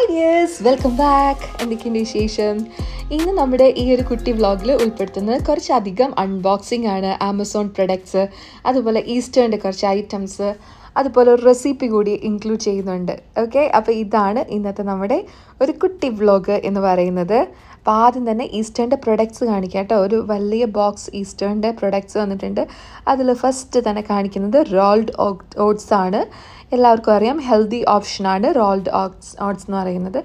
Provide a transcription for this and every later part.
Hi dears welcome back എന്തൊക്കെയുണ്ട് വിശേഷം? ഇന്ന് നമ്മുടെ ഈ ഒരു കുട്ടി വ്ളോഗിൽ ഉൾപ്പെടുത്തുന്നത് കുറച്ചധികം അൺബോക്സിംഗ് ആണ്. ആമസോൺ പ്രൊഡക്ട്സ് അതുപോലെ ഈസ്റ്റേണിന്റെ കുറച്ച് ഐറ്റംസ് അതുപോലെ ഒരു റെസിപ്പി കൂടി ഇൻക്ലൂഡ് ചെയ്യുന്നുണ്ട്. ഓക്കെ അപ്പോൾ ഇതാണ് ഇന്നത്തെ നമ്മുടെ ഒരു കുട്ടി വ്ളോഗ് എന്ന് പറയുന്നത്. അപ്പോൾ ആദ്യം തന്നെ ഈസ്റ്റേണിന്റെ പ്രൊഡക്ട്സ് കാണിക്കാം കേട്ടോ. ഒരു വലിയ ബോക്സ് ഈസ്റ്റേണിന്റെ പ്രൊഡക്ട്സ് വന്നിട്ടുണ്ട്. അതിൽ ഫസ്റ്റ് തന്നെ കാണിക്കുന്നത് റോൾഡ് ഓട്സ് ആണ്. എല്ലാവർക്കും അറിയാം ഹെൽത്തി ഓപ്ഷനാണ് റോൾഡ് ഓട്സ് ഓട്സ് എന്ന് പറയുന്നത്.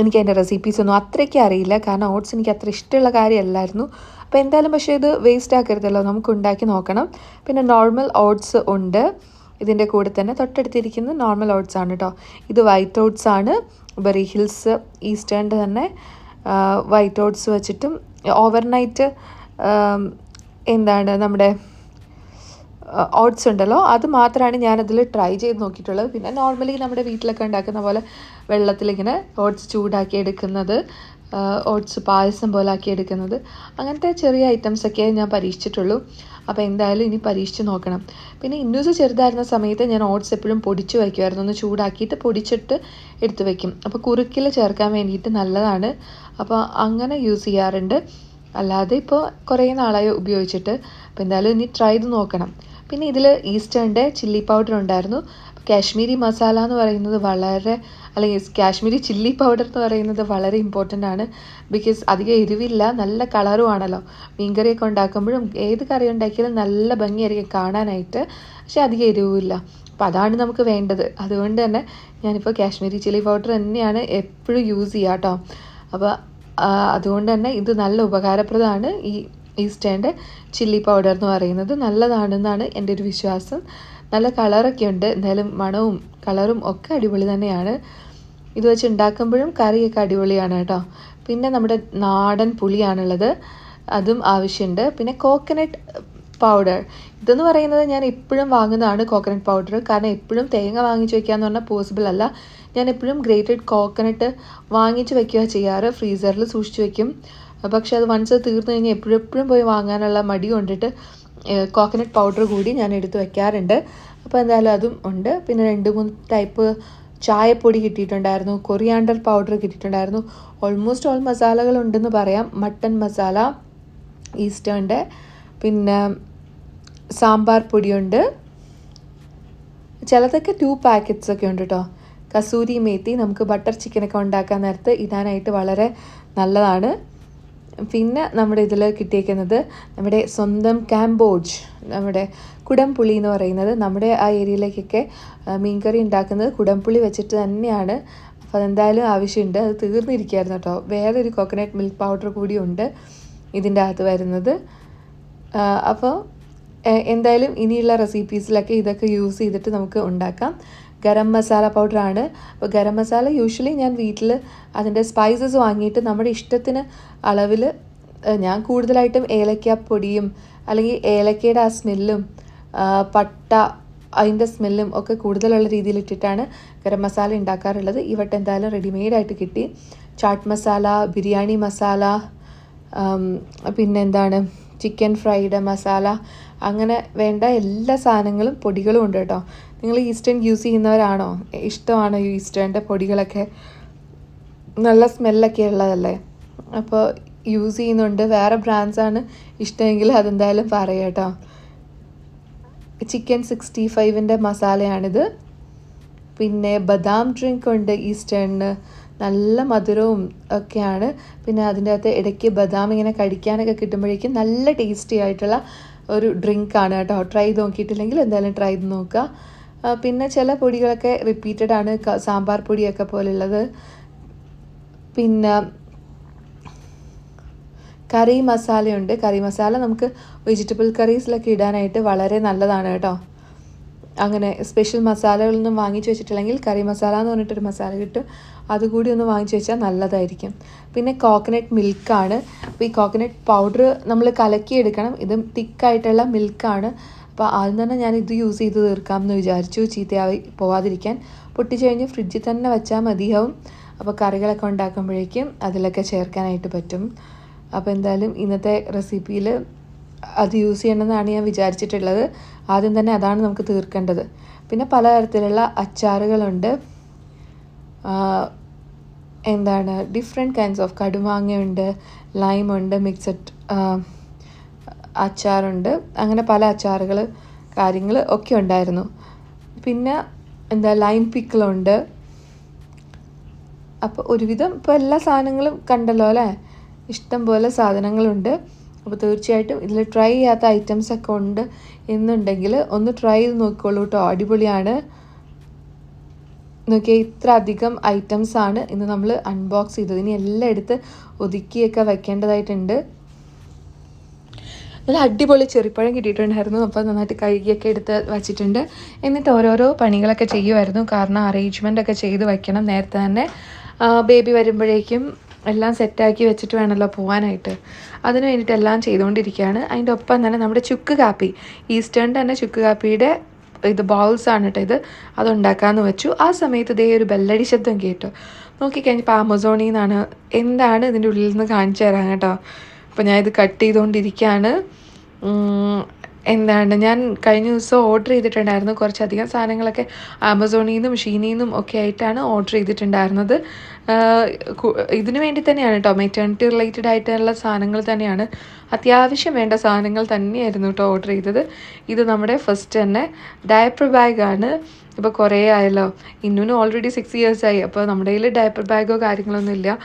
എനിക്ക് അതിന്റെ റെസിപ്പീസ് ഒന്നും അത്രയ്ക്ക് അറിയില്ല. കാരണം ഓട്സ് എനിക്ക് അത്ര ഇഷ്ടമുള്ള കാര്യമല്ലായിരുന്നു. അപ്പോൾ എന്തായാലും പക്ഷേ ഇത് വേസ്റ്റ് ആക്കരുതല്ലോ. നമുക്ക് ഉണ്ടാക്കി നോക്കണം. പിന്നെ നോർമൽ ഓട്സ് ഉണ്ട്. ഇതിന്റെ കൂടെ തന്നെ തൊട്ടടുത്തിരിക്കുന്നത് നോർമൽ ഓട്സ് ആണ് കേട്ടോ. ഇത് വൈറ്റ് ഓട്സ് ആണ്. ബെറി ഹിൽസ് ഈസ്റ്റേണിന്റെ തന്നെ. വൈറ്റ് ഓട്സ് വെച്ചിട്ടും ഓവർനൈറ്റ് എന്താണ് നമ്മുടെ ഓട്സ് ഉണ്ടല്ലോ അത് മാത്രമാണ് ഞാനതിൽ ട്രൈ ചെയ്ത് നോക്കിയിട്ടുള്ളത്. പിന്നെ നോർമലി നമ്മുടെ വീട്ടിലൊക്കെ ഉണ്ടാക്കുന്ന പോലെ വെള്ളത്തിലിങ്ങനെ ഓട്സ് ചൂടാക്കി എടുക്കുന്നത്. ഓട്സ് പായസം പോലെ ആക്കി എടുക്കുന്നത്. അങ്ങനത്തെ ചെറിയ ഐറ്റംസ് ഒക്കെ ഞാൻ പരീക്ഷിച്ചിട്ടുള്ളൂ. അപ്പോൾ എന്തായാലും ഇനി പരീക്ഷിച്ച് നോക്കണം. പിന്നെ ഇന്നൂസ് ചെറുതായിരുന്ന സമയത്ത് ഞാൻ ഓട്സ് എപ്പോഴും പൊടിച്ച് വയ്ക്കുമായിരുന്നു. ഒന്ന് ചൂടാക്കിയിട്ട് പൊടിച്ചിട്ട് എടുത്ത് വയ്ക്കും. അപ്പോൾ കുറുക്കിൽ ചേർക്കാൻ വേണ്ടിയിട്ട് നല്ലതാണ്. അപ്പോൾ അങ്ങനെ യൂസ് ചെയ്യാറുണ്ട്. അല്ലാതെ ഇപ്പോൾ കുറേ നാളായി ഉപയോഗിച്ചിട്ട്. അപ്പോൾ എന്തായാലും ഇനി ട്രൈ ചെയ്ത് നോക്കണം. പിന്നെ ഇതിൽ ഈസ്റ്റേണിന്റെ ചില്ലി പൗഡർ ഉണ്ടായിരുന്നു. കാശ്മീരി മസാല എന്ന് പറയുന്നത് വളരെ അല്ലെങ്കിൽ കാശ്മീരി ചില്ലി പൗഡർ എന്ന് പറയുന്നത് വളരെ ഇമ്പോർട്ടന്റ് ആണ്. ബിക്കോസ് അധികം എരിവില്ല നല്ല കളറും ആണല്ലോ. മീൻകറിയൊക്കെ ഉണ്ടാക്കുമ്പോഴും ഏത് കറി ഉണ്ടാക്കിയാലും നല്ല ഭംഗിയായിരിക്കും കാണാനായിട്ട്. പക്ഷേ അധികം എരിവില്ല അപ്പോൾ അതാണ് നമുക്ക് വേണ്ടത്. അതുകൊണ്ട് തന്നെ ഞാനിപ്പോൾ കാശ്മീരി ചില്ലി പൗഡർ തന്നെയാണ് എപ്പോഴും യൂസ് ചെയ്യുക കേട്ടോ അപ്പോൾ അതുകൊണ്ട് തന്നെ ഇത് നല്ല ഉപകാരപ്രദമാണ് ഈ ഈസ്റ്റേന്റെ ചില്ലി പൗഡർ എന്ന് പറയുന്നത്. നല്ലതാണെന്നാണ് എന്റെ ഒരു വിശ്വാസം. നല്ല കളറൊക്കെ ഉണ്ട്. എന്തായാലും മണവും കളറും ഒക്കെ അടിപൊളി തന്നെയാണ്. ഇത് വെച്ച് ഉണ്ടാക്കുമ്പോഴും കറിയൊക്കെ അടിപൊളിയാണ് കേട്ടോ. പിന്നെ നമ്മുടെ നാടൻ പുളിയാണുള്ളത്. അതും ആവശ്യമുണ്ട്. പിന്നെ കോക്കനട്ട് പൗഡർ ഇതെന്ന് പറയുന്നത് ഞാൻ എപ്പോഴും വാങ്ങുന്നതാണ് കോക്കനട്ട് പൗഡർ കാരണം എപ്പോഴും തേങ്ങ വാങ്ങിച്ച് വെക്കാന്ന് പറഞ്ഞാൽ പോസിബിൾ അല്ല. ഞാൻ എപ്പോഴും ഗ്രേറ്റഡ് കോക്കനട്ട് വാങ്ങിച്ച് വെക്കുക ചെയ്യാറ്. ഫ്രീസറിൽ സൂക്ഷിച്ച് വെക്കും. പക്ഷെ അത് വൺസ് തീർന്നു കഴിഞ്ഞാൽ എപ്പോഴും എപ്പോഴും പോയി വാങ്ങാനുള്ള മടി കൊണ്ടിട്ട് കോക്കനട്ട് പൗഡർ കൂടി ഞാൻ എടുത്ത് വെക്കാറുണ്ട്. അപ്പോൾ എന്തായാലും അതും ഉണ്ട്. പിന്നെ രണ്ട് മൂന്ന് ടൈപ്പ് ചായപ്പൊടി കിട്ടിയിട്ടുണ്ടായിരുന്നു. കൊറിയാണ്ടർ പൗഡർ കിട്ടിയിട്ടുണ്ടായിരുന്നു. ഓൾമോസ്റ്റ് ഓൾ മസാലകൾ ഉണ്ടെന്ന് പറയാം. മട്ടൻ മസാല ഈസ്റ്റേണിന്റെ പിന്നെ സാമ്പാർ പൊടിയുണ്ട്. ചിലതൊക്കെ ടു പാക്കറ്റ്സ് ഒക്കെ ഉണ്ട് കേട്ടോ കസൂരി മേത്തി നമുക്ക് ബട്ടർ ചിക്കനൊക്കെ ഉണ്ടാക്കാൻ നേരത്ത് ഇടാനായിട്ട് വളരെ നല്ലതാണ്. പിന്നെ നമ്മുടെ ഇതിൽ കിട്ടിയേക്കുന്നത് നമ്മുടെ സ്വന്തം കാംബോജ് നമ്മുടെ കുടംപുളി എന്ന് പറയുന്നത് നമ്മുടെ ആ ഏരിയയിലേക്കൊക്കെ മീൻകറി ഉണ്ടാക്കുന്നത് കുടംപുളി വെച്ചിട്ട് തന്നെയാണ്. അപ്പോൾ അതെന്തായാലും ആവശ്യമുണ്ട്. അത് തീർന്നിരിക്കുകയായിരുന്നു കേട്ടോ. വേറെ ഒരു കോക്കനട്ട് മിൽക്ക് പൗഡർ കൂടി ഉണ്ട് ഇതിന്റെ അകത്ത് വരുന്നത്. അപ്പോൾ എന്തായാലും ഇനിയുള്ള റെസിപ്പീസിലൊക്കെ ഇതൊക്കെ യൂസ് ചെയ്തിട്ട് നമുക്ക് ഉണ്ടാക്കാം. ഗരം മസാല പൗഡറാണ്. അപ്പോൾ ഗരം മസാല യൂഷ്വലി ഞാൻ വീട്ടിൽ അതിന്റെ സ്പൈസസ് വാങ്ങിയിട്ട് നമ്മുടെ ഇഷ്ടത്തിന് അളവിൽ ഞാൻ കൂടുതലായിട്ടും ഏലക്ക പൊടിയും അല്ലെങ്കിൽ ഏലക്കയുടെ ആ സ്മെല്ലും പട്ട അതിന്റെ സ്മെല്ലും ഒക്കെ കൂടുതലുള്ള രീതിയിൽ ഇട്ടിട്ടാണ് ഗരം മസാല ഉണ്ടാക്കാറുള്ളത്. ഈ വട്ടം എന്തായാലും റെഡിമെയ്ഡായിട്ട് കിട്ടി. ചാട്ട് മസാല ബിരിയാണി മസാല പിന്നെന്താണ് ചിക്കൻ ഫ്രൈഡ് മസാല അങ്ങനെ വേണ്ട എല്ലാ സാധനങ്ങളും പൊടികളും ഉണ്ട് കേട്ടോ. നിങ്ങൾ ഈസ്റ്റേൺ യൂസ് ചെയ്യുന്നവരാണോ? ഇഷ്ടമാണോ ഈസ്റ്റേണിന്റെ പൊടികളൊക്കെ? നല്ല സ്മെല്ലൊക്കെ ഉള്ളതല്ലേ? അപ്പോൾ യൂസ് ചെയ്യുന്നുണ്ട്. വേറെ ബ്രാൻഡ്സാണ് ഇഷ്ടമെങ്കിൽ അതെന്തായാലും പറയാം കേട്ടോ. ചിക്കൻ സിക്സ്റ്റി ഫൈവിന്റെ മസാലയാണിത്. പിന്നെ ബദാം ഡ്രിങ്ക് ഉണ്ട് ഈസ്റ്റേണിന്. നല്ല മധുരവും ഒക്കെയാണ്. പിന്നെ അതിന്റെ അകത്ത് ഇടയ്ക്ക് ബദാം ഇങ്ങനെ കടിക്കാനൊക്കെ കിട്ടുമ്പോഴേക്കും നല്ല ടേസ്റ്റി ആയിട്ടുള്ള ഒരു ഡ്രിങ്കാണ് കേട്ടോ. ട്രൈ നോക്കിയിട്ടില്ലെങ്കിൽ എന്തായാലും ട്രൈ ചെയ്ത് നോക്കുക. പിന്നെ ചില പൊടികളൊക്കെ റിപ്പീറ്റഡ് ആണ് സാമ്പാർ പൊടിയൊക്കെ പോലുള്ളത്. പിന്നെ കറി മസാലയുണ്ട്. കറി മസാല നമുക്ക് വെജിറ്റബിൾ കറീസിലൊക്കെ ഇടാനായിട്ട് വളരെ നല്ലതാണ് കേട്ടോ. അങ്ങനെ സ്പെഷ്യൽ മസാലകളൊന്നും വാങ്ങിച്ചു വെച്ചിട്ടില്ലെങ്കിൽ കറി മസാല എന്ന് പറഞ്ഞിട്ടൊരു മസാല കിട്ടും. അതുകൂടി ഒന്ന് വാങ്ങിച്ചു വെച്ചാൽ നല്ലതായിരിക്കും. പിന്നെ കോക്കനട്ട് മിൽക്കാണ് അപ്പോൾ ഈ കോക്കനട്ട് പൗഡർ നമ്മൾ കലക്കിയെടുക്കണം. ഇത് തിക്കായിട്ടുള്ള മിൽക്കാണ് അപ്പോൾ ആദ്യം തന്നെ ഞാൻ ഇത് യൂസ് ചെയ്ത് തീർക്കാം എന്ന് വിചാരിച്ചു. ചീത്തയായി പോവാതിരിക്കാൻ. പൊട്ടിച്ച് കഴിഞ്ഞ് ഫ്രിഡ്ജിൽ തന്നെ വെച്ചാൽ മതിയാവും. അപ്പോൾ കറികളൊക്കെ ഉണ്ടാക്കുമ്പോഴേക്കും അതിലൊക്കെ ചേർക്കാനായിട്ട് പറ്റും. അപ്പോൾ എന്തായാലും ഇന്നത്തെ റെസിപ്പിയിൽ അത് യൂസ് ചെയ്യണമെന്നാണ് ഞാൻ വിചാരിച്ചിട്ടുള്ളത്. ആദ്യം തന്നെ അതാണ് നമുക്ക് തീർക്കേണ്ടത്. പിന്നെ പലതരത്തിലുള്ള അച്ചാറുകളുണ്ട്. എന്താണ്? ഡിഫറെന്റ് കൈൻഡ്സ് ഓഫ് കടുമാങ്ങയുണ്ട് ലൈമുണ്ട് മിക്സഡ് അച്ചാറുണ്ട്. അങ്ങനെ പല അച്ചാറുകൾ കാര്യങ്ങൾ ഒക്കെ ഉണ്ടായിരുന്നു. പിന്നെ എന്താ ലൈൻ പിക്കിളുണ്ട് അപ്പോൾ ഒരുവിധം ഇപ്പോൾ എല്ലാ സാധനങ്ങളും കണ്ടല്ലോ അല്ലേ? ഇഷ്ടം പോലെ സാധനങ്ങളുണ്ട്. അപ്പോൾ തീർച്ചയായിട്ടും ഇതിൽ ട്രൈ ചെയ്യാത്ത ഐറ്റംസ് ഒക്കെ ഉണ്ട് എന്നുണ്ടെങ്കിൽ ഒന്ന് ട്രൈ ചെയ്ത് നോക്കിക്കോളൂ കേട്ടോ അടിപൊളിയാണ്. നോക്കിയാൽ ഇത്ര അധികം ഐറ്റംസ് ആണ് ഇന്ന് നമ്മൾ അൺബോക്സ് ചെയ്തത്. ഇനി എല്ലാം എടുത്ത് ഒതുക്കിയൊക്കെ വെക്കേണ്ടതായിട്ടുണ്ട്. നല്ല അടിപൊളി ചെറിപ്പഴം കിട്ടിയിട്ടുണ്ടായിരുന്നു. അപ്പോൾ നന്നായിട്ട് കഴുകിയൊക്കെ എടുത്ത് വച്ചിട്ടുണ്ട്. എന്നിട്ട് ഓരോരോ പണികളൊക്കെ ചെയ്യുമായിരുന്നു കാരണം അറേഞ്ച്മെന്റ് ഒക്കെ ചെയ്ത് വയ്ക്കണം നേരത്തെ തന്നെ. ബേബി വരുമ്പോഴേക്കും എല്ലാം സെറ്റാക്കി വെച്ചിട്ട് വേണമല്ലോ പോകാനായിട്ട് അതിന് വേണ്ടിയിട്ട് എല്ലാം ചെയ്തുകൊണ്ടിരിക്കുകയാണ്. അതിന്റെ ഒപ്പം തന്നെ നമ്മുടെ ചുക്ക് കാപ്പി. ഈസ്റ്റേൺ തന്നെ ചുക്ക് കാപ്പിയുടെ ഇത് ബൗൾസ് ആണ് കേട്ടോ ഇത്. അതുണ്ടാക്കാമെന്ന് വെച്ചു. ആ സമയത്ത് ഇതേ ഒരു ബെല്ലടി ശബ്ദം കേട്ടോ. നോക്കിക്കഴിഞ്ഞപ്പോൾ ആമസോണിൽ നിന്നാണ്. എന്താണ് ഇതിന്റെ ഉള്ളിൽ നിന്ന് കാണിച്ചു തരാം കേട്ടോ? അപ്പോൾ ഞാൻ ഇത് കട്ട് ചെയ്തുകൊണ്ടിരിക്കുകയാണ് എന്താണ് ഞാൻ കഴിഞ്ഞ ദിവസം ഓർഡർ ചെയ്തിട്ടുണ്ടായിരുന്നു. കുറച്ചധികം സാധനങ്ങളൊക്കെ ആമസോണിൽ നിന്നും ഷീനിൽ നിന്നും ഒക്കെ ആയിട്ടാണ് ഓർഡർ ചെയ്തിട്ടുണ്ടായിരുന്നത്. ഇതിനു വേണ്ടി തന്നെയാണ് കേട്ടോ മെറ്റേണിറ്റി റിലേറ്റഡ് ആയിട്ടുള്ള സാധനങ്ങൾ തന്നെയാണ്. അത്യാവശ്യം വേണ്ട സാധനങ്ങൾ തന്നെയായിരുന്നു കേട്ടോ ഓർഡർ ചെയ്തത്. ഇത് നമ്മുടെ ഫസ്റ്റ് തന്നെ ഡയപ്പർ ബാഗാണ് ഇപ്പോൾ കുറേ ആയല്ലോ. ഇന്നും ഓൾറെഡി സിക്സ് ഇയേഴ്സായി അപ്പോൾ നമ്മുടെ കയ്യിൽ ഡയപ്പർ ബാഗോ കാര്യങ്ങളൊന്നും ഇല്ല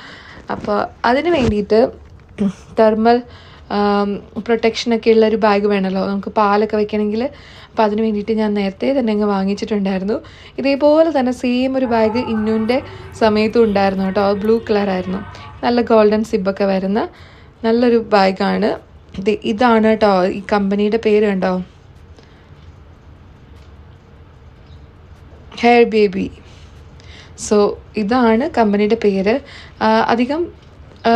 അപ്പോൾ അതിന് വേണ്ടിയിട്ട് തെർമൽ പ്രൊട്ടക്ഷനൊക്കെ ഉള്ള ഒരു ബാഗ് വേണമല്ലോ നമുക്ക് പാലൊക്കെ വെക്കണമെങ്കിൽ അപ്പോൾ അതിന് വേണ്ടിയിട്ട് ഞാൻ നേരത്തെ തന്നെ അങ്ങ് വാങ്ങിച്ചിട്ടുണ്ടായിരുന്നു. ഇതേപോലെ തന്നെ സെയിം ഒരു ബാഗ് ഇന്നുവിന്റെ സമയത്തും ഉണ്ടായിരുന്നു കേട്ടോ. ബ്ലൂ കളറായിരുന്നു നല്ല ഗോൾഡൻ സിബൊക്കെ വരുന്ന നല്ലൊരു ബാഗാണ് ഇത് ഇതാണ് കേട്ടോ. ഈ കമ്പനിയുടെ പേര് കണ്ടോ? ഹെയർ ബേബി സോ ഇതാണ് കമ്പനിയുടെ പേര്. അധികം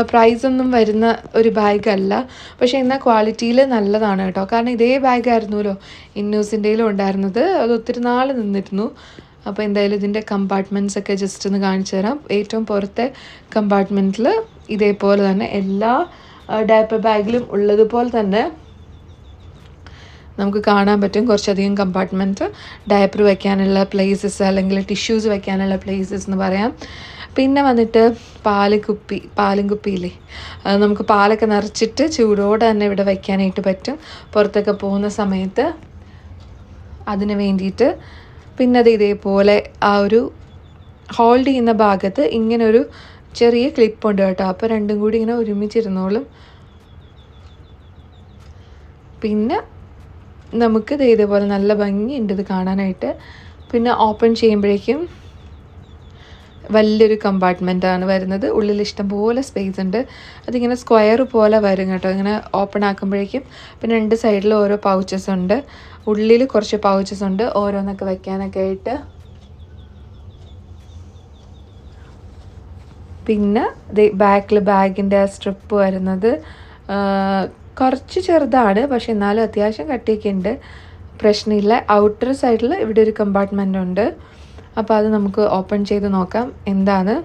പ്രൈസ് ഒന്നും വരുന്ന ഒരു ബാഗല്ല പക്ഷെ എന്നാൽ ക്വാളിറ്റിയിൽ നല്ലതാണ് കേട്ടോ. കാരണം ഇതേ ബാഗായിരുന്നല്ലോ ഇന്നൂസിന്റെയിലും ഉണ്ടായിരുന്നത്. അത് ഒത്തിരി നാൾ നിന്നിരുന്നു. അപ്പോൾ എന്തായാലും ഇതിന്റെ കമ്പാർട്ട്മെന്റ്സ് ഒക്കെ ജസ്റ്റ് ഒന്ന് കാണിച്ചു തരാം. ഏറ്റവും പുറത്തെ കമ്പാർട്ട്മെന്റിൽ ഇതേപോലെ തന്നെ എല്ലാ ഡയപ്പർ ബാഗിലും ഉള്ളതുപോലെ തന്നെ നമുക്ക് കാണാൻ പറ്റും കുറച്ചധികം കമ്പാർട്ട്മെന്റ് ഡയപ്പർ വയ്ക്കാനുള്ള പ്ലേസസ് അല്ലെങ്കിൽ ടിഷ്യൂസ് വയ്ക്കാനുള്ള പ്ലേസസ് എന്ന് പറയാം. പിന്നെ വന്നിട്ട് പാൽ കുപ്പി പാലും കുപ്പിയില്ലേ? അത് നമുക്ക് പാലൊക്കെ നിറച്ചിട്ട് ചൂടോടെ തന്നെ ഇവിടെ വയ്ക്കാനായിട്ട് പറ്റും. പുറത്തൊക്കെ പോകുന്ന സമയത്ത് അതിന് വേണ്ടിയിട്ട്. പിന്നെ അത് ഇതേപോലെ ആ ഒരു ഹോൾഡ് ചെയ്യുന്ന ഭാഗത്ത് ഇങ്ങനൊരു ചെറിയ ക്ലിപ്പുണ്ട് കേട്ടോ. അപ്പോൾ രണ്ടും കൂടി ഇങ്ങനെ ഒരുമിച്ചിരുന്നോളും. പിന്നെ നമുക്ക് ഇതേപോലെ നല്ല ഭംഗിയുണ്ട് ഇത് കാണാനായിട്ട്. പിന്നെ ഓപ്പൺ ചെയ്യുമ്പോഴേക്കും വലിയൊരു കമ്പാർട്ട്മെന്റാണ് വരുന്നത്. ഉള്ളിൽ ഇഷ്ടംപോലെ സ്പേസ് ഉണ്ട്. അതിങ്ങനെ സ്ക്വയർ പോലെ വരും കേട്ടോ. ഇങ്ങനെ ഓപ്പൺ ആക്കുമ്പോഴേക്കും പിന്നെ രണ്ട് സൈഡിൽ ഓരോ പൗച്ചസ് ഉണ്ട്. ഉള്ളിൽ കുറച്ച് പൗച്ചസ് ഉണ്ട്. ഓരോന്നൊക്കെ വയ്ക്കാനൊക്കെ ആയിട്ട്. പിന്നെ ബാക്കിൽ ബാഗിന്റെ സ്ട്രിപ്പ് വരുന്നത്. കുറച്ച് ചെറുതാണ് പക്ഷെ എന്നാലും അത്യാവശ്യം കട്ടിയൊക്കെ ഉണ്ട് പ്രശ്നമില്ല. ഔട്ടർ സൈഡിൽ ഇവിടെ ഒരു കമ്പാർട്ട്മെന്റ് ഉണ്ട്. അപ്പോൾ അത് നമുക്ക് ഓപ്പൺ ചെയ്ത് നോക്കാം. എന്താണ്?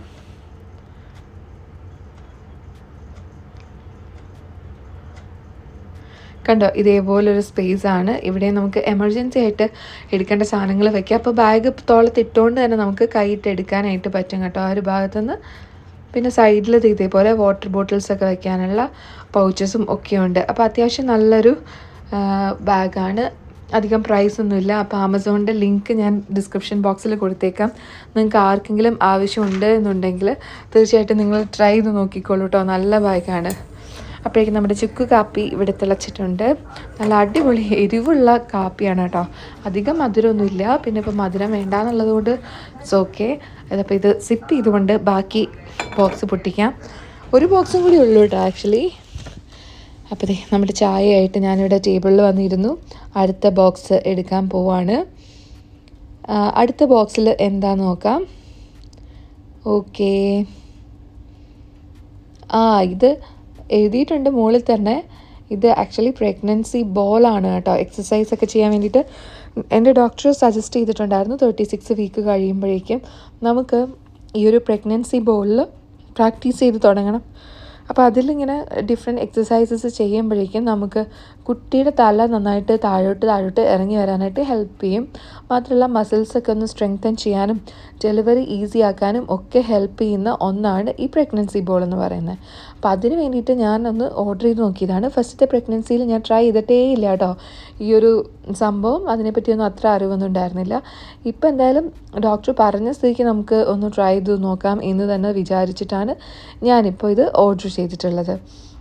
കണ്ടോ ഇതേപോലൊരു സ്പേസ് ആണ്. ഇവിടെ നമുക്ക് എമർജൻസി ആയിട്ട് എടുക്കേണ്ട സാധനങ്ങൾ വെക്കാം. അപ്പോൾ ബാഗ് തോളത്തിട്ടുകൊണ്ട് തന്നെ നമുക്ക് കൈയിട്ട് എടുക്കാനായിട്ട് പറ്റും കേട്ടോ. ആ ഒരു ഭാഗത്തുനിന്ന് പിന്നെ സൈഡിൽ ഇതേപോലെ വാട്ടർ ബോട്ടിൽസ് ഒക്കെ വെക്കാനുള്ള പൗച്ചസും ഒക്കെ ഉണ്ട്. അപ്പോൾ അത്യാവശ്യം നല്ലൊരു ബാഗാണ് അധികം പ്രൈസ് ഒന്നുമില്ല അപ്പോൾ ആമസോണിന്റെ ലിങ്ക് ഞാൻ ഡിസ്ക്രിപ്ഷൻ ബോക്സിൽ കൊടുത്തേക്കാം. നിങ്ങൾക്ക് ആർക്കെങ്കിലും ആവശ്യമുണ്ട് എന്നുണ്ടെങ്കിൽ തീർച്ചയായിട്ടും നിങ്ങൾ ട്രൈ ചെയ്ത് നോക്കിക്കോളൂ കേട്ടോ നല്ല ബാഗാണ് അപ്പോഴേക്കും നമ്മുടെ ചുക്ക് കാപ്പി ഇവിടെ തിളച്ചിട്ടുണ്ട്. നല്ല അടിപൊളി എരിവുള്ള കാപ്പിയാണ് കേട്ടോ അധികം മധുരമൊന്നുമില്ല. പിന്നെ ഇപ്പോൾ മധുരം വേണ്ടാന്നുള്ളത് കൊണ്ട് ഇറ്റ്സ് ഓക്കെ അതപ്പോൾ ഇത് സിപ്പ് ചെയ്തുകൊണ്ട് ബാക്കി ബോക്സ് പൊട്ടിക്കാം. ഒരു ബോക്സും കൂടി ഉള്ളൂ കേട്ടോ ആക്ച്വലി അപ്പോൾ നമ്മുടെ ചായയായിട്ട് ഞാനിവിടെ ടേബിളിൽ വന്നിരുന്നു. അടുത്ത ബോക്സ് എടുക്കാൻ പോവാണ്. അടുത്ത ബോക്സിൽ എന്താ നോക്കാം. ഓക്കേ. ആ ഇത് എഴുതിയിട്ടുണ്ട് മുകളിൽ തന്നെ. ഇത് ആക്ച്വലി പ്രഗ്നൻസി ബോളാണ് കേട്ടോ എക്സസൈസ് ഒക്കെ ചെയ്യാൻ വേണ്ടിയിട്ട് എന്റെ ഡോക്ടർ സജസ്റ്റ് ചെയ്തിട്ടുണ്ടായിരുന്നു തേർട്ടി സിക്സ് വീക്ക് കഴിയുമ്പോഴേക്കും നമുക്ക് ഈ ഒരു പ്രഗ്നൻസി ബോളിൽ പ്രാക്ടീസ് ചെയ്ത് തുടങ്ങണം. അപ്പോൾ അതിലിങ്ങനെ ഡിഫറെന്റ് എക്സസൈസസ് ചെയ്യുമ്പോഴേക്കും നമുക്ക് കുട്ടിയുടെ തല നന്നായിട്ട് താഴോട്ട് താഴോട്ട് ഇറങ്ങി വരാനായിട്ട് ഹെൽപ്പ് ചെയ്യും. മാത്രമല്ല മസിൽസൊക്കെ ഒന്ന് സ്ട്രെങ്തൻ ചെയ്യാനും ഡെലിവറി ഈസി ആക്കാനും ഒക്കെ ഹെൽപ്പ് ചെയ്യുന്ന ഒന്നാണ് ഈ പ്രഗ്നൻസി ബോൾ എന്ന് പറയുന്നത്. അപ്പോൾ അതിന് വേണ്ടിയിട്ട് ഞാൻ ഒന്ന് ഓർഡർ ചെയ്ത് നോക്കിയതാണ്. ഫസ്റ്റത്തെ പ്രഗ്നൻസിയിൽ ഞാൻ ട്രൈ ചെയ്തിട്ടേ ഇല്ല കേട്ടോ. ഈ ഒരു സംഭവം അതിനെപ്പറ്റിയൊന്നും അത്ര അറിവൊന്നും ഉണ്ടായിരുന്നില്ല. ഇപ്പോൾ എന്തായാലും ഡോക്ടർ പറഞ്ഞ സ്ഥിതിക്ക് നമുക്ക് ഒന്ന് ട്രൈ ചെയ്ത് നോക്കാം എന്ന് തന്നെ വിചാരിച്ചിട്ടാണ് ഞാനിപ്പോൾ ഇത് ഓർഡർ ചെയ്തിട്ടുള്ളത്.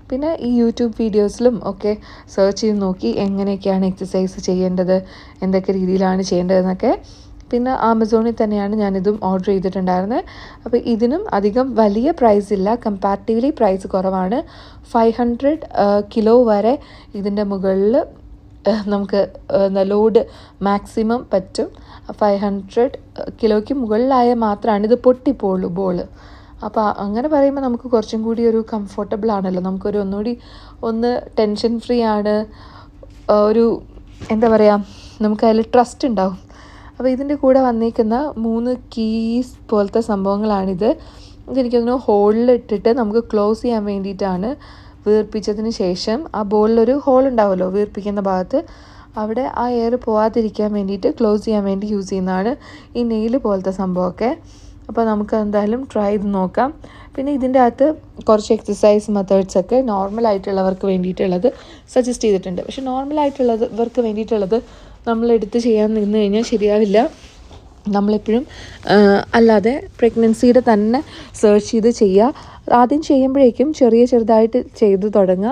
പിന്നെ ഈ യൂട്യൂബ് വീഡിയോസിലും ഒക്കെ സെർച്ച് ചെയ്ത് നോക്കി എങ്ങനെയൊക്കെയാണ് എക്സസൈസ് ചെയ്യേണ്ടത് എന്തൊക്കെ രീതിയിലാണ് ചെയ്യേണ്ടതെന്നൊക്കെ. പിന്നെ ആമസോണിൽ തന്നെയാണ് ഞാനിതും ഓർഡർ ചെയ്തിട്ടുണ്ടായിരുന്നത്. അപ്പോൾ ഇതിനും അധികം വലിയ പ്രൈസ് ഇല്ല. കമ്പാരിറ്റീവ്ലി പ്രൈസ് കുറവാണ്. ഫൈവ് ഹൺഡ്രഡ് കിലോ വരെ ഇതിന്റെ മുകളിൽ നമുക്ക് ലോഡ് മാക്സിമം പറ്റും. ഫൈവ് ഹൺഡ്രഡ് കിലോയ്ക്ക് മുകളിലായ മാത്രമാണ് ഇത് പൊട്ടിപ്പോളൂ ബോൾ അപ്പോൾ അങ്ങനെ പറയുമ്പോൾ നമുക്ക് കുറച്ചും കൂടി ഒരു കംഫർട്ടബിൾ ആണല്ലോ. നമുക്കൊരു ഒന്നുകൂടി ഒന്ന് ടെൻഷൻ ഫ്രീ ആണ്. ഒരു എന്താ പറയുക നമുക്ക് അതിൽ ട്രസ്റ്റ് ഉണ്ടാവും. അപ്പോൾ ഇതിന്റെ കൂടെ വന്നിരിക്കുന്ന മൂന്ന് കീസ് പോലത്തെ സംഭവങ്ങളാണിത്. ഇതെനിക്ക് തോന്നുന്നു ഹോളിലിട്ടിട്ട് നമുക്ക് ക്ലോസ് ചെയ്യാൻ വേണ്ടിയിട്ടാണ് വീർപ്പിച്ചതിന് ശേഷം ആ ബോളിലൊരു ഹോൾ ഉണ്ടാവുമല്ലോ വീർപ്പിക്കുന്ന ഭാഗത്ത്. അവിടെ ആ എയർ പോവാതിരിക്കാൻ വേണ്ടിയിട്ട് ക്ലോസ് ചെയ്യാൻ വേണ്ടി യൂസ് ചെയ്യുന്നതാണ് ഈ നെയിൽ പോലത്തെ സംഭവമൊക്കെ. അപ്പോൾ നമുക്ക് എന്തായാലും ട്രൈ ചെയ്ത് നോക്കാം. പിന്നെ ഇതിന്റെ അകത്ത് കുറച്ച് എക്സസൈസ് മെത്തേഡ്സ് ഒക്കെ നോർമൽ ആയിട്ടുള്ളവർക്ക് വേണ്ടിയിട്ടുള്ളത് സജസ്റ്റ് ചെയ്തിട്ടുണ്ട്. പക്ഷെ നോർമൽ ആയിട്ടുള്ളവർക്ക് വേണ്ടിയിട്ടുള്ളത് നമ്മൾ എടുത്ത് ചെയ്യാൻ നിന്ന് കഴിഞ്ഞാൽ ശരിയാവില്ല. നമ്മളെപ്പോഴും അല്ലാതെ പ്രഗ്നൻസിയുടെ തന്നെ സെർച്ച് ചെയ്ത് ചെയ്യുക ആദ്യം ചെയ്യുമ്പോഴേക്കും ചെറിയ ചെറുതായിട്ട് ചെയ്ത് തുടങ്ങുക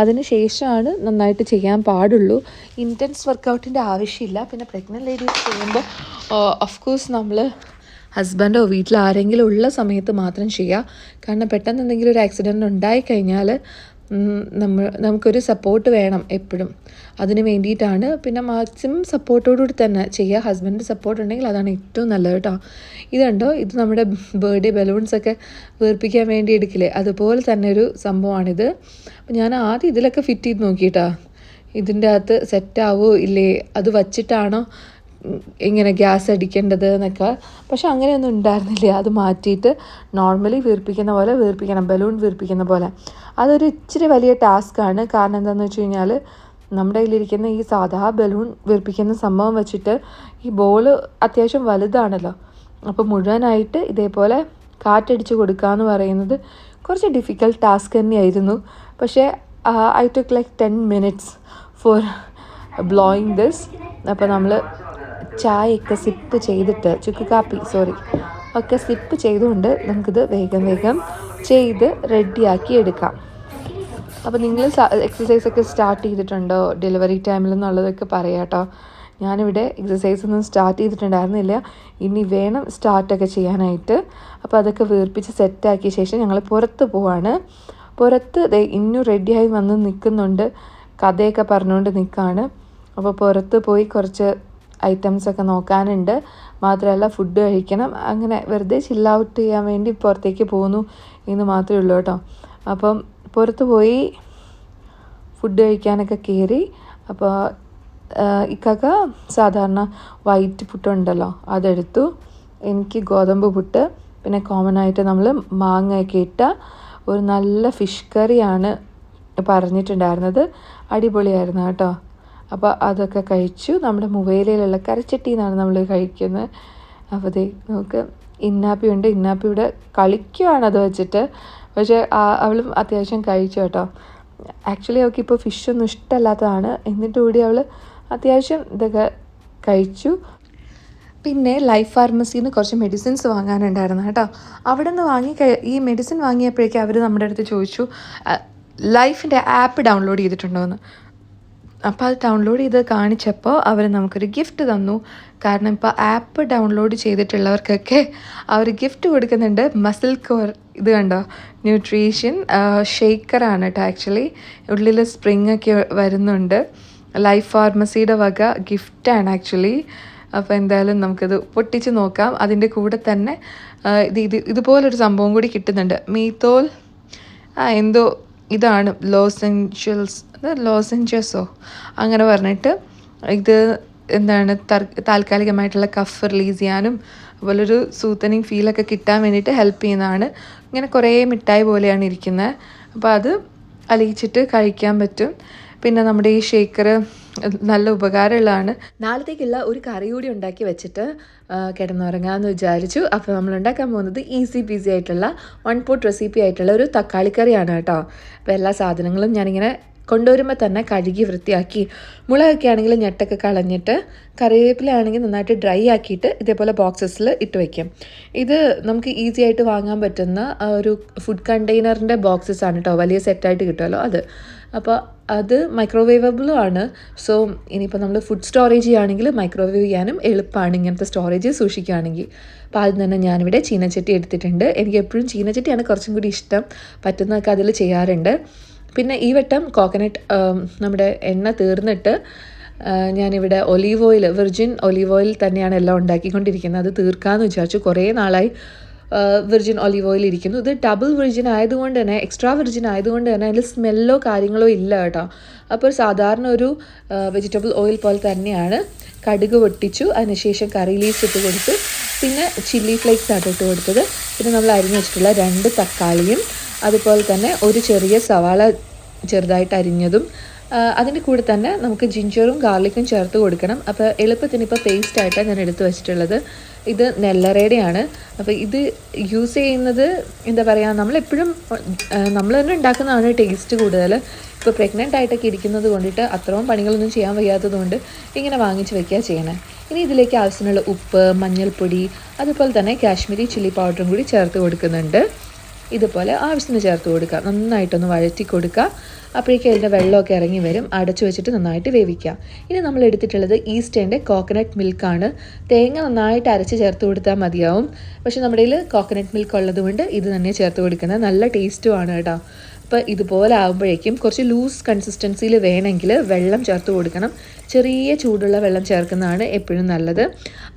അതിന് ശേഷമാണ് നന്നായിട്ട് ചെയ്യാൻ പാടുള്ളൂ. ഇന്റൻസ് വർക്കൗട്ടിന്റെ ആവശ്യമില്ല. പിന്നെ പ്രഗ്നന്റ് ലേഡീസ് ചെയ്യുമ്പോൾ ഓഫ് കോഴ്സ് നമ്മൾ ഹസ്ബൻഡോ വീട്ടിൽ ആരെങ്കിലും ഉള്ള സമയത്ത് മാത്രം ചെയ്യുക കാരണം പെട്ടെന്ന് എന്തെങ്കിലും ഒരു ആക്സിഡന്റ് ഉണ്ടായിക്കഴിഞ്ഞാൽ നമ്മൾ നമുക്കൊരു സപ്പോർട്ട് വേണം എപ്പോഴും. അതിന് വേണ്ടിയിട്ടാണ്. പിന്നെ മാക്സിമം സപ്പോർട്ടോടുകൂടി തന്നെ ചെയ്യുക ഹസ്ബൻഡ് സപ്പോർട്ട് ഉണ്ടെങ്കിൽ അതാണ് ഏറ്റവും നല്ലത് കേട്ടോ. ഇതുണ്ടോ ഇത് നമ്മുടെ ബർത്ത്ഡേ ബലൂൺസൊക്കെ വീർപ്പിക്കാൻ വേണ്ടി എടുക്കില്ലേ? അതുപോലെ തന്നെ ഒരു സംഭവമാണിത്. അപ്പം ഞാൻ ആദ്യം ഇതിലൊക്കെ ഫിറ്റ് ചെയ്ത് നോക്കിയിട്ടാ. ഇതിന്റെ അകത്ത് സെറ്റാവോ ഇല്ലേ? അത് വച്ചിട്ടാണോ? ഇങ്ങനെ ഗ്യാസ് അടിക്കേണ്ടത് എന്നൊക്കെ. പക്ഷെ അങ്ങനെയൊന്നും ഉണ്ടായിരുന്നില്ല. അത് മാറ്റിയിട്ട് നോർമലി വീർപ്പിക്കുന്ന പോലെ വീർപ്പിക്കണം. ബലൂൺ വീർപ്പിക്കുന്ന പോലെ. അതൊരു ഇച്ചിരി വലിയ ടാസ്ക്കാണ് കാരണം എന്താണെന്ന് വെച്ച് കഴിഞ്ഞാൽ നമ്മുടെ കയ്യിലിരിക്കുന്ന ഈ സാധാ ബലൂൺ വീർപ്പിക്കുന്ന സംഭവം വെച്ചിട്ട് ഈ ബോൾ അത്യാവശ്യം വലുതാണല്ലോ. അപ്പോൾ മുഴുവനായിട്ട് ഇതേപോലെ കാറ്റടിച്ച് കൊടുക്കുക എന്ന് പറയുന്നത് കുറച്ച് ഡിഫിക്കൽട്ട് ടാസ്ക് തന്നെയായിരുന്നു. പക്ഷേ I took like ten minutes for blowing this അപ്പോൾ നമ്മൾ ചായയൊക്കെ സിപ്പ് ചെയ്തിട്ട് ചുക്ക് കാപ്പി സോറി ഒക്കെ സിപ്പ് ചെയ്തുകൊണ്ട് നമുക്കിത് വേഗം വേഗം ചെയ്ത് റെഡിയാക്കി എടുക്കാം. അപ്പോൾ നിങ്ങൾ എക്സസൈസ് ഒക്കെ സ്റ്റാർട്ട് ചെയ്തിട്ടുണ്ടോ? ഡെലിവറി ടൈമിൽ എന്നുള്ളതൊക്കെ പറയാം കേട്ടോ ഞാനിവിടെ എക്സസൈസ് ഒന്നും സ്റ്റാർട്ട് ചെയ്തിട്ടുണ്ടായിരുന്നില്ല. ഇനി വേണം സ്റ്റാർട്ടൊക്കെ ചെയ്യാനായിട്ട്. അപ്പോൾ അതൊക്കെ വീർപ്പിച്ച് സെറ്റാക്കിയ ശേഷം ഞങ്ങൾ പുറത്ത് പോവാണ്. പുറത്ത് ഇന്നും റെഡിയായി വന്ന് നിൽക്കുന്നുണ്ട്. കഥയൊക്കെ പറഞ്ഞുകൊണ്ട് നിൽക്കുകയാണ് അപ്പോൾ പുറത്ത് പോയി കുറച്ച് ഐറ്റംസൊക്കെ നോക്കാനുണ്ട്. മാത്രമല്ല ഫുഡ് കഴിക്കണം. അങ്ങനെ വെറുതെ ചില്ല ഔട്ട് ചെയ്യാൻ വേണ്ടി പുറത്തേക്ക് പോകുന്നു എന്ന് മാത്രമേ ഉള്ളൂ കേട്ടോ. അപ്പം പുറത്ത് പോയി ഫുഡ് കഴിക്കാനൊക്കെ കയറി. അപ്പോൾ ഇക്കൊക്കെ സാധാരണ വൈറ്റ് പുട്ടുണ്ടല്ലോ അതെടുത്തു. എനിക്ക് ഗോതമ്പ് പുട്ട് പിന്നെ കോമൺ ആയിട്ട് നമ്മൾ മാങ്ങയൊക്കെ ഇട്ട ഒരു നല്ല ഫിഷ് കറിയാണ് പറഞ്ഞിട്ടുണ്ടായിരുന്നത്. അടിപൊളിയായിരുന്നു കേട്ടോ. അപ്പോൾ അതൊക്കെ കഴിച്ചു. നമ്മുടെ മുവേലയിലുള്ള കരച്ചട്ടി എന്നാണ് നമ്മൾ കഴിക്കുന്നത് അപ്പോൾ ദേ നമുക്ക് ഇന്നാപ്പി ഉണ്ട്. ഇന്നാപ്പി ഇവിടെ കളിക്കുവാണ് അത് വെച്ചിട്ട്. പക്ഷേ അവളും അത്യാവശ്യം കഴിച്ചു കേട്ടോ. ആക്ച്വലി അവൾക്ക് ഇപ്പോൾ ഫിഷൊന്നും ഇഷ്ടമല്ലാത്തതാണ്. എന്നിട്ട് കൂടി അവൾ അത്യാവശ്യം ഇതൊക്കെ കഴിച്ചു. പിന്നെ ലൈഫ് ഫാർമസിയിൽ നിന്ന് കുറച്ച് മെഡിസിൻസ് വാങ്ങാനുണ്ടായിരുന്നു കേട്ടോ. അവിടെ നിന്ന് വാങ്ങി ഈ മെഡിസിൻ വാങ്ങിയപ്പോഴേക്കും അവർ നമ്മുടെ അടുത്ത് ചോദിച്ചു ലൈഫിന്റെ ആപ്പ് ഡൗൺലോഡ് ചെയ്തിട്ടുണ്ടോ എന്ന് അപ്പോൾ അത് ഡൗൺലോഡ് ചെയ്ത് കാണിച്ചപ്പോൾ അവർ നമുക്കൊരു ഗിഫ്റ്റ് തന്നു. കാരണം ഇപ്പോൾ ആപ്പ് ഡൗൺലോഡ് ചെയ്തിട്ടുള്ളവർക്കൊക്കെ അവർ ഗിഫ്റ്റ് കൊടുക്കുന്നുണ്ട്. മസിൽ കോർ ഇത് കണ്ടോ? ന്യൂട്രീഷൻ ഷേക്കറാണ് കേട്ടോ ആക്ച്വലി ഉള്ളിൽ സ്പ്രിങ് ഒക്കെ വരുന്നുണ്ട്. ലൈഫ് ഫാർമസിയുടെ വക ഗിഫ്റ്റാണ് ആക്ച്വലി അപ്പോൾ എന്തായാലും നമുക്കത് പൊട്ടിച്ച് നോക്കാം. അതിന്റെ കൂടെ തന്നെ ഇത് ഇത് ഇതുപോലൊരു സംഭവം കൂടി കിട്ടുന്നുണ്ട്. മീത്തോൽ ആ എന്തോ ഇതാണ് ലോസ് ഏഞ്ചൽസ് ലോസ് ഏഞ്ചൽസോ അങ്ങനെ പറഞ്ഞിട്ട് ഇത് എന്താണ് താൽക്കാലികമായിട്ടുള്ള കഫ് റിലീസ് ചെയ്യാനും അതുപോലൊരു സൂത്തനിങ് ഫീലൊക്കെ കിട്ടാൻ വേണ്ടിയിട്ട് ഹെൽപ്പ് ചെയ്യുന്നതാണ്. ഇങ്ങനെ കുറേ മിഠായി പോലെയാണ് ഇരിക്കുന്നത് അപ്പോൾ അത് അലിയിച്ചിട്ട് കഴിക്കാൻ പറ്റും. പിന്നെ നമ്മുടെ ഈ ഷേക്കർ നല്ല ഉപകാരമുള്ളതാണ്. നാളത്തേക്കുള്ള ഒരു കറി കൂടി ഉണ്ടാക്കി വെച്ചിട്ട് കിടന്നുറങ്ങാമെന്ന് വിചാരിച്ചു. അപ്പോൾ നമ്മൾ ഉണ്ടാക്കാൻ പോകുന്നത് ഈസി പീസി ആയിട്ടുള്ള വൺ പോട്ട് റെസിപ്പി ആയിട്ടുള്ള ഒരു തക്കാളി കറിയാണ് കേട്ടോ. അപ്പോൾ എല്ലാ സാധനങ്ങളും ഞാനിങ്ങനെ കൊണ്ടുവരുമ്പോൾ തന്നെ കഴുകി വൃത്തിയാക്കി മുളകൊക്കെ ആണെങ്കിൽ ഞെട്ടൊക്കെ കളഞ്ഞിട്ട് കറിവേപ്പിലാണെങ്കിൽ നന്നായിട്ട് ഡ്രൈ ആക്കിയിട്ട് ഇതേപോലെ ബോക്സസിൽ ഇട്ട് വയ്ക്കും ഇത് നമുക്ക് ഈസി ആയിട്ട് വാങ്ങാൻ പറ്റുന്ന ഒരു ഫുഡ് കണ്ടെയ്നറിന്റെ ബോക്സസ് ആണ് കേട്ടോ. വലിയ സെറ്റായിട്ട് കിട്ടുമല്ലോ അത്. അപ്പോൾ അത് മൈക്രോവേവബിളും ആണ്. സോ ഇനിയിപ്പോൾ നമ്മൾ ഫുഡ് സ്റ്റോറേജ് ചെയ്യുകയാണെങ്കിൽ മൈക്രോവേവ് ചെയ്യാനും എളുപ്പമാണ് ഇങ്ങനത്തെ സ്റ്റോറേജ് സൂക്ഷിക്കുകയാണെങ്കിൽ. അപ്പോൾ ആദ്യം തന്നെ ഞാനിവിടെ ചീനച്ചട്ടി എടുത്തിട്ടുണ്ട്. എനിക്ക് എപ്പോഴും ചീനച്ചട്ടിയാണ് കുറച്ചും കൂടി ഇഷ്ടം. പറ്റുന്നതൊക്കെ അതിൽ ചെയ്യാറുണ്ട്. പിന്നെ ഈ വട്ടം കോക്കനട്ട് നമ്മുടെ എണ്ണ തീർന്നിട്ട് ഞാനിവിടെ olive oil virgin olive oil തന്നെയാണ് എല്ലാം ഉണ്ടാക്കിക്കൊണ്ടിരിക്കുന്നത്. അത് തീർക്കാമെന്ന് വിചാരിച്ചു. കുറേ നാളായി. വിർജിൻ ഒലീവ് ഓയിൽ ഇരിക്കുന്നു. ഇത് ഡബിൾ വിർജിൻ ആയതുകൊണ്ട് തന്നെ എക്സ്ട്രാ വിർജിൻ ആയതുകൊണ്ട് തന്നെ അതിൽ സ്മെല്ലോ കാര്യങ്ങളോ ഇല്ല കേട്ടോ. അപ്പോൾ സാധാരണ ഒരു വെജിറ്റബിൾ ഓയിൽ പോലെ തന്നെയാണ്. കടുക് പൊട്ടിച്ചു അതിനുശേഷം കറി ലീവ്സ് ഇട്ട് കൊടുത്തു. പിന്നെ ചില്ലി ഫ്ലേക്സ് ആണ് ഇട്ട് കൊടുത്തത്. പിന്നെ നമ്മൾ അരിഞ്ഞു വെച്ചിട്ടുള്ള രണ്ട് തക്കാളിയും അതുപോലെ തന്നെ ഒരു ചെറിയ സവാള ചെറുതായിട്ട് അരിഞ്ഞതും അതിന്റെ കൂടെ തന്നെ നമുക്ക് ജിഞ്ചറും ഗാർലിക്കും ചേർത്ത് കൊടുക്കണം. അപ്പോൾ എളുപ്പത്തിന് ഇപ്പോൾ പേസ്റ്റ് ആയിട്ടാണ് ഞാൻ എടുത്തു വെച്ചിട്ടുള്ളത്. ഇത് നെല്ലറയുടെയാണ് അപ്പോൾ ഇത് യൂസ് ചെയ്യുന്നത് എന്താ പറയുക നമ്മളെപ്പോഴും നമ്മൾ തന്നെ ഉണ്ടാക്കുന്നതാണ് ടേസ്റ്റ് കൂടുതൽ. ഇപ്പോൾ പ്രഗ്നന്റ് ആയിട്ടൊക്കെ ഇരിക്കുന്നത് കൊണ്ടിട്ട് അത്രയും പണികളൊന്നും ചെയ്യാൻ വയ്യാത്തത് കൊണ്ട് ഇങ്ങനെ വാങ്ങിച്ച് വെക്കുക ചെയ്യണേ. ഇനി ഇതിലേക്ക് ആവശ്യമുള്ള ഉപ്പ് മഞ്ഞൾപ്പൊടി അതുപോലെ തന്നെ കാശ്മീരി ചില്ലി പൗഡറും കൂടി ചേർത്ത് കൊടുക്കുന്നുണ്ട്. ഇതുപോലെ ആവശ്യത്തിന് ചേർത്ത് കൊടുക്കുക നന്നായിട്ടൊന്ന് വഴറ്റി കൊടുക്കുക അപ്പോഴേക്കും അതിന്റെ വെള്ളമൊക്കെ ഇറങ്ങി വരും. അടച്ചു വെച്ചിട്ട് നന്നായിട്ട് വേവിക്കുക. ഇനി നമ്മൾ എടുത്തിട്ടുള്ളത് ഈസ്റ്റേന്റെ കോക്കനട്ട് മിൽക്കാണ് തേങ്ങ നന്നായിട്ട് അരച്ച് ചേർത്ത് കൊടുത്താൽ മതിയാവും. പക്ഷേ നമ്മുടെ കോക്കനട്ട് മിൽക്ക് ഉള്ളതുകൊണ്ട് ഇത് തന്നെ ചേർത്ത് കൊടുക്കുന്നത് നല്ല ടേസ്റ്റുമാണ് കേട്ടോ. അപ്പോൾ ഇതുപോലെ ആകുമ്പോഴേക്കും കുറച്ച് ലൂസ് കൺസിസ്റ്റൻസിയിൽ വേണമെങ്കിൽ വെള്ളം ചേർത്ത് കൊടുക്കണം. ചെറിയ ചൂടുള്ള വെള്ളം ചേർക്കുന്നതാണ് എപ്പോഴും നല്ലത്.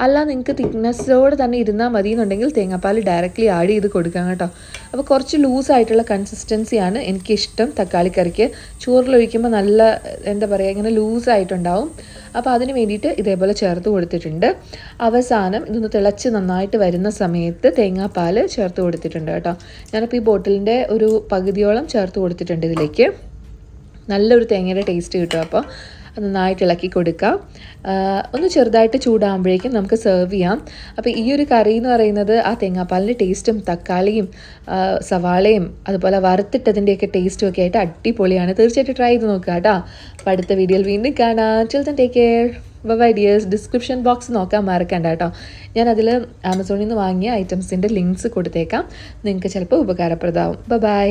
അല്ല നിങ്ങൾക്ക് തിക്നെസ്സോടെ തന്നെ ഇരുന്നാൽ മതി എന്നുണ്ടെങ്കിൽ തേങ്ങാപ്പാൽ ഡയറക്റ്റ്ലി ആഡ് ചെയ്ത് കൊടുക്കാം കേട്ടോ. അപ്പോൾ കുറച്ച് ലൂസ് ലൂസായിട്ടുള്ള കൺസിസ്റ്റൻസിയാണ് എനിക്കിഷ്ടം തക്കാളി കറിക്ക്. ചോറിലൊഴിക്കുമ്പോൾ നല്ല എന്താ പറയുക ഇങ്ങനെ ലൂസായിട്ടുണ്ടാവും അപ്പോൾ അതിന് വേണ്ടിയിട്ട് ഇതേപോലെ ചേർത്ത് കൊടുത്തിട്ടുണ്ട്. അവസാനം ഇതൊന്ന് തിളച്ച് നന്നായിട്ട് വരുന്ന സമയത്ത് തേങ്ങാപ്പാൽ ചേർത്ത് കൊടുത്തിട്ടുണ്ട് കേട്ടോ. ഞാനിപ്പോൾ ഈ ബോട്ടിലിന്റെ ഒരു പകുതിയോളം ചേർത്ത് കൊടുത്തിട്ടുണ്ട് ഇതിലേക്ക്. നല്ലൊരു തേങ്ങയുടെ ടേസ്റ്റ് കിട്ടും അപ്പോൾ അത് നന്നായിട്ട് ഇളക്കി കൊടുക്കാം. ഒന്ന് ചെറുതായിട്ട് ചൂടാകുമ്പോഴേക്കും നമുക്ക് സെർവ് ചെയ്യാം. അപ്പോൾ ഈ ഒരു കറി എന്ന് പറയുന്നത് ആ തേങ്ങാപ്പാലിന്റെ ടേസ്റ്റും തക്കാളിയും സവാളയും അതുപോലെ വറുത്തിട്ടതിന്റെയൊക്കെ ടേസ്റ്റും ഒക്കെ ആയിട്ട് അടിപൊളിയാണ്. തീർച്ചയായിട്ടും ട്രൈ ചെയ്ത് നോക്കുക കേട്ടോ. അപ്പോൾ അടുത്ത വീഡിയോയിൽ വീണ്ടും കാണാം. Children take care bye dears description box നോക്കാൻ മറക്കണ്ട കേട്ടോ. ഞാൻ അതിൽ ആമസോണിൽ നിന്ന് വാങ്ങിയ ഐറ്റംസിന്റെ ലിങ്ക്സ് കൊടുത്തേക്കാം. നിങ്ങൾക്ക് ചിലപ്പോൾ ഉപകാരപ്രദമാവും. ബൈ